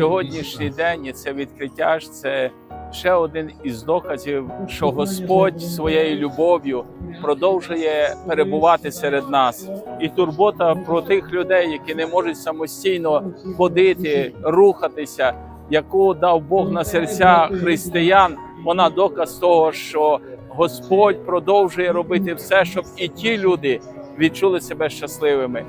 сьогоднішній день і це відкриття ж це ще один із доказів, що Господь своєю любов'ю продовжує перебувати серед нас. І турбота про тих людей, які не можуть самостійно ходити, рухатися, яку дав Бог на серця християн. Вона доказ того, що Господь продовжує робити все, щоб і ті люди відчули себе щасливими.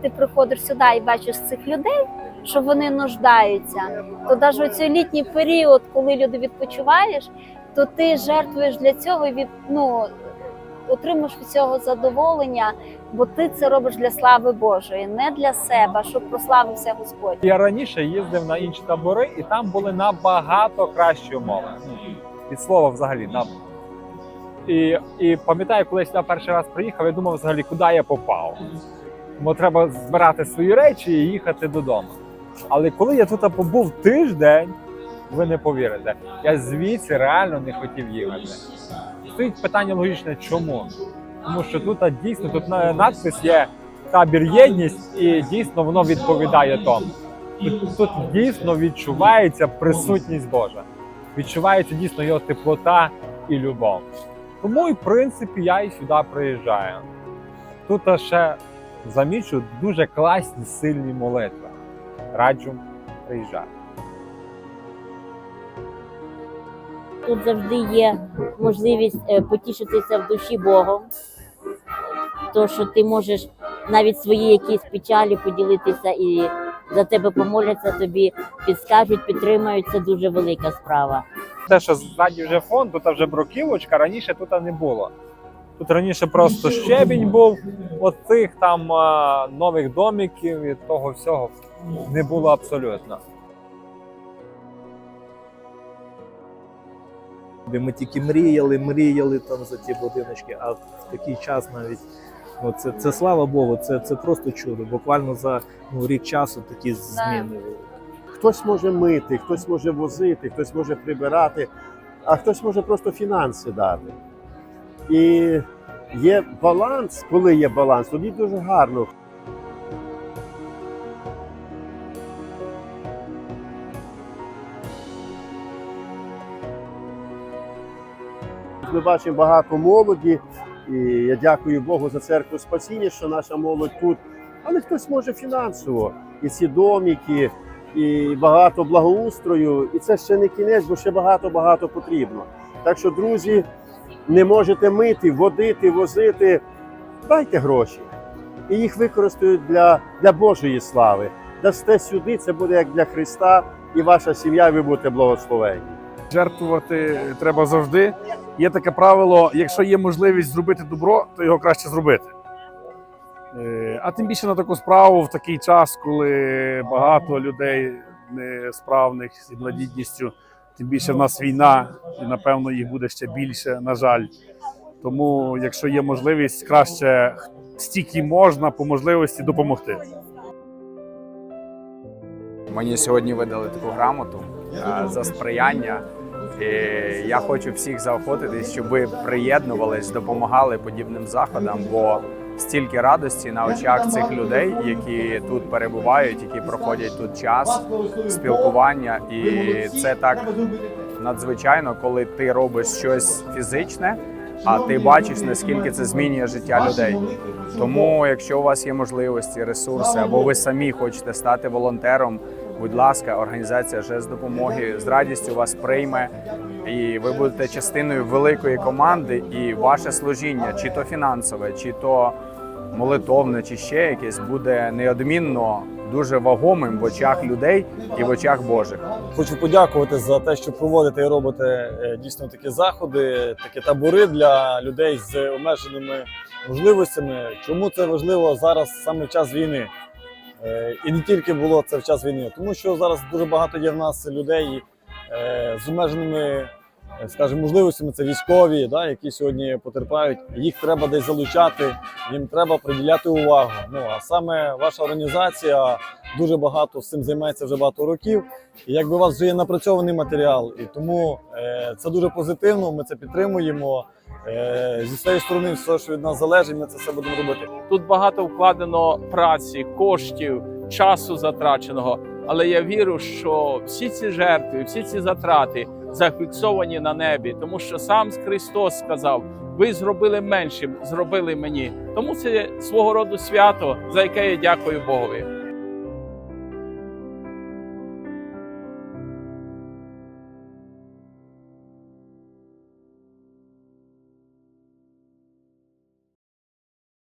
Ти приходиш сюди і бачиш цих людей, що вони нуждаються, то навіть у цей літній період, коли люди відпочиваєш, то ти жертвуєш для цього і від ну отримуєш від цього задоволення, бо ти це робиш для слави Божої, не для себе, щоб прославився Господь. Я раніше їздив на інші табори, і там були набагато кращі умови. Від слова взагалі. На... І, і пам'ятаю, коли я перший раз приїхав, я думав взагалі, куди я попав. Бо треба збирати свої речі і їхати додому. Але коли я тут побув тиждень, ви не повірите, я звідси реально не хотів їхати. Стоїть питання логічне, чому? Тому що тут дійсно тут на- надпис є табір єдність, і дійсно воно відповідає тому. Тут, дійсно відчувається присутність Божа, відчувається дійсно його теплота і любов. Тому, в принципі, я і сюди приїжджаю. Тут ще замічу дуже класні сильні молитви. Раджу приїжджати. Тут завжди є можливість е, потішитися в душі Богом, то що ти можеш навіть свої якісь печалі поділитися і за тебе помоляться, тобі підскажуть, підтримають. Це дуже велика справа. Те, що ззаді вже фон, тут вже бруківочка, раніше тут не було. Тут раніше просто щебінь був, от цих там а, нових домиків і того всього не було абсолютно. Ми тільки мріяли, мріяли там за ті будиночки, а в такий час навіть ну, це, це слава Богу, це, це просто чудо. Буквально за ну, рік часу такі зміни. Хтось може мити, хтось може возити, хтось може прибирати, а хтось може просто фінанси дати. І є баланс, коли є баланс, тоді дуже гарно. Ми бачимо багато молоді, і я дякую Богу за церкву спасіння, що наша молодь тут. Але хтось може фінансово. І ці домики, і багато благоустрою. І це ще не кінець, бо ще багато-багато потрібно. Так що, друзі, не можете мити, водити, возити. Дайте гроші. І їх використають для, для Божої слави. Дасте сюди, це буде як для Христа, і ваша сім'я, ви будете благословені. Жертвувати треба завжди. Є таке правило: якщо є можливість зробити добро, то його краще зробити. Е, А тим більше на таку справу в такий час, коли багато людей несправних з інвалідністю, тим більше в нас війна, і напевно їх буде ще більше, на жаль. Тому, якщо є можливість, краще стільки можна по можливості допомогти. Мені сьогодні видали таку грамоту е, за сприяння. І я хочу всіх заохотити, щоб ви приєднувались, допомагали подібним заходам, бо стільки радості на очах цих людей, які тут перебувають, які проходять тут час, спілкування, і це так. надзвичайно, коли ти робиш щось фізичне, а ти бачиш наскільки це змінює життя людей. Тому, якщо у вас є можливості, ресурси, або ви самі хочете стати волонтером, будь ласка, організація жест допомоги з радістю вас прийме, і ви будете частиною великої команди. І ваше служіння, чи то фінансове, чи то молитовне, чи ще якесь, буде неодмінно дуже вагомим в очах людей і в очах Божих. Хочу подякувати за те, що проводите і робите е, дійсно такі заходи, такі табори для людей з обмеженими можливостями. Чому це важливо зараз саме в час війни? Е, І не тільки було це в час війни, тому що зараз дуже багато є в нас людей е, з обмеженими скажімо, можливостями це військові, да, які сьогодні потерпають. Їх треба десь залучати, їм треба приділяти увагу. Ну а саме ваша організація дуже багато з цим займається вже багато років. І якби у вас вже є напрацьований матеріал, і тому е, це дуже позитивно. Ми це підтримуємо. Е, зі своєї сторони, все, що від нас залежить, ми це все будемо робити. Тут багато вкладено праці, коштів, часу затраченого. Але я вірю, що всі ці жертви, всі ці затрати зафіксовані на небі, тому що сам Христос сказав: ви зробили меншим, зробили мені. Тому це свого роду свято, за яке я дякую Богові.